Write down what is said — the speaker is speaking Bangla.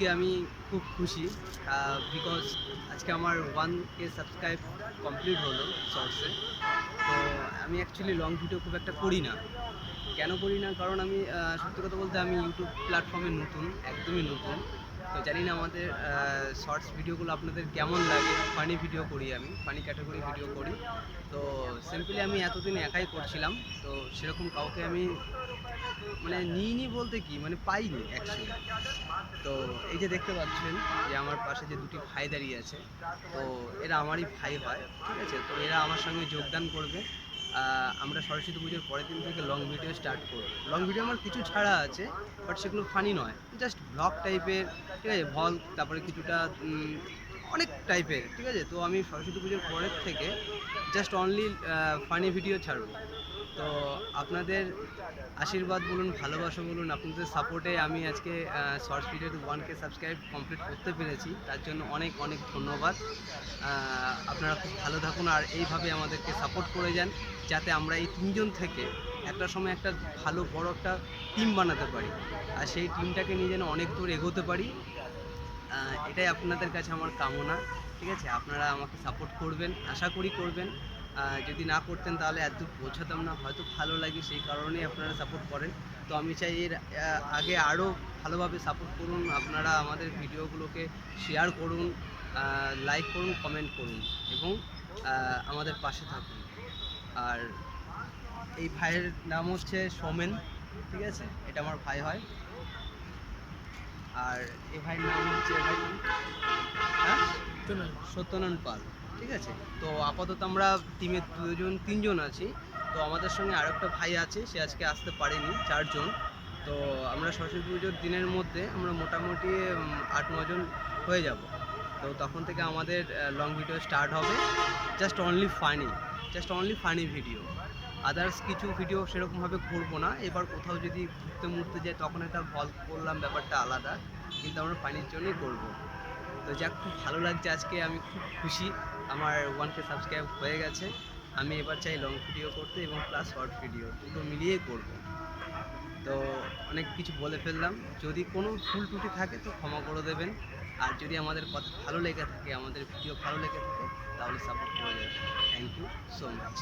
আজকে আমি খুব খুশি বিকজ আজকে আমার ওয়ান কে সাবস্ক্রাইব কমপ্লিট হলো সর্সে তো আমি অ্যাকচুয়ালি লং ভিডিও খুব একটা করি না। কেন করি না? কারণ আমি সত্যি কথা বলতে আমি ইউটিউব প্ল্যাটফর্মে নতুন, একদমই নতুন। তো জানি না আমাদের শর্টস ভিডিওগুলো আপনাদের কেমন লাগে? ফানি ভিডিও করি আমি ফানি ক্যাটাগরি ভিডিও করি। তো সিম্পলি আমি এতদিন একাই করছিলাম, তো সেরকম কাউকে আমি মানে নিইনি বলতে কি মানে পাইনি অ্যাকচুয়ালি তো এই যে দেখতে পাচ্ছেন যে আমার পাশে যে দুটি ভাই দাঁড়িয়ে আছে, তো এরা আমারই ভাই হয়, ঠিক আছে? তো এরা আমার সঙ্গে যোগদান করবে। আমরা সরস্বতী পুজোর পরের দিন থেকে লং ভিডিও স্টার্ট করব। লং ভিডিও আমার কিছু ছাড়া আছে বাট সেগুলো ফানি নয়। জাস্ট ব্লগ টাইপের ঠিক আছে? ভল, তারপরে কিছুটা অনেক টাইপের ঠিক আছে? তো আমি সরস্বতী পুজোর পরের থেকে জাস্ট অনলি ফানি ভিডিও ছাড়বো তো আপনাদের আশীর্বাদ বলুন, ভালোবাসা বলুন, আপনাদের সাপোর্টে আমি আজকে শর্টস ভিডিওতে ওয়ান সাবস্ক্রাইব কমপ্লিট করতে পেরেছি। তার জন্য অনেক অনেক ধন্যবাদ। আপনারা খুব ভালো থাকুন আর এইভাবে আমাদেরকে সাপোর্ট করে যান, যাতে আমরা এই তিনজন থেকে একটা সময় একটা ভালো, বড় একটা টিম বানাতে পারি। আর সেই টিমটাকে নিয়ে যেন অনেক দূর এগোতে পারি। এটাই আপনাদের কাছে আমার কামনা, ঠিক আছে? আপনারা আমাকে সাপোর্ট করবেন, আশা করি করবেন। যদি না করতেন তাহলে এত পৌঁছাতাম না, হয়তো ভালো লাগে, সেই কারণেই আপনারা সাপোর্ট করেন। তো আমি চাই এর আগে আরও ভালোভাবে সাপোর্ট করুন, আপনারা আমাদের ভিডিওগুলোকে শেয়ার করুন লাইক করুন কমেন্ট করুন, এবং আমাদের পাশে থাকুন। আর এই ভাইয়ের নাম হচ্ছে সোমেন, ঠিক আছে? এটা আমার ভাই হয়। আর এ ভাইয়ের নাম হচ্ছে ভাই? হ্যাঁ? সত্যনারায়ণ। পাল ঠিক আছে? তো আপাতত আমরা টিমে দুজন তিনজন আছি। তো আমাদের সঙ্গে আর একটা ভাই আছে সে আজকে আসতে পারেনি চারজন। তো আমরা সরস্বতী পুজোর দিনের মধ্যে আমরা মোটামুটি আট নজন হয়ে যাব। তো তখন থেকে আমাদের লং ভিডিও স্টার্ট হবে। Just only funny just only funny video others কিছু ভিডিও সেরকমভাবে করব না। এবার কোথাও যদি ঘুরতে মুড়তে যাই তখন একটা ভল করলাম ব্যাপারটা আলাদা। কিন্তু আমরা ফানির জন্যই করব। তো যাক, খুব ভালো লাগছে আজকে, আমি খুব খুশি। আমার ওয়ান কে সাবস্ক্রাইব হয়ে গেছে। আমি এবার চাই লং ভিডিও করতে এবং প্লাস শর্ট ভিডিও দুটো মিলিয়েই করব। তো অনেক কিছু বলে ফেললাম। যদি কোনো ভুল ত্রুটি থাকে তো ক্ষমা করে দেবেন। আর যদি আমাদের কথা ভালো লেগে থাকে, আমাদের ভিডিও ভালো লেগে থাকে, তাহলে সাপোর্ট করে যাবেন থ্যাংক ইউ সো মাচ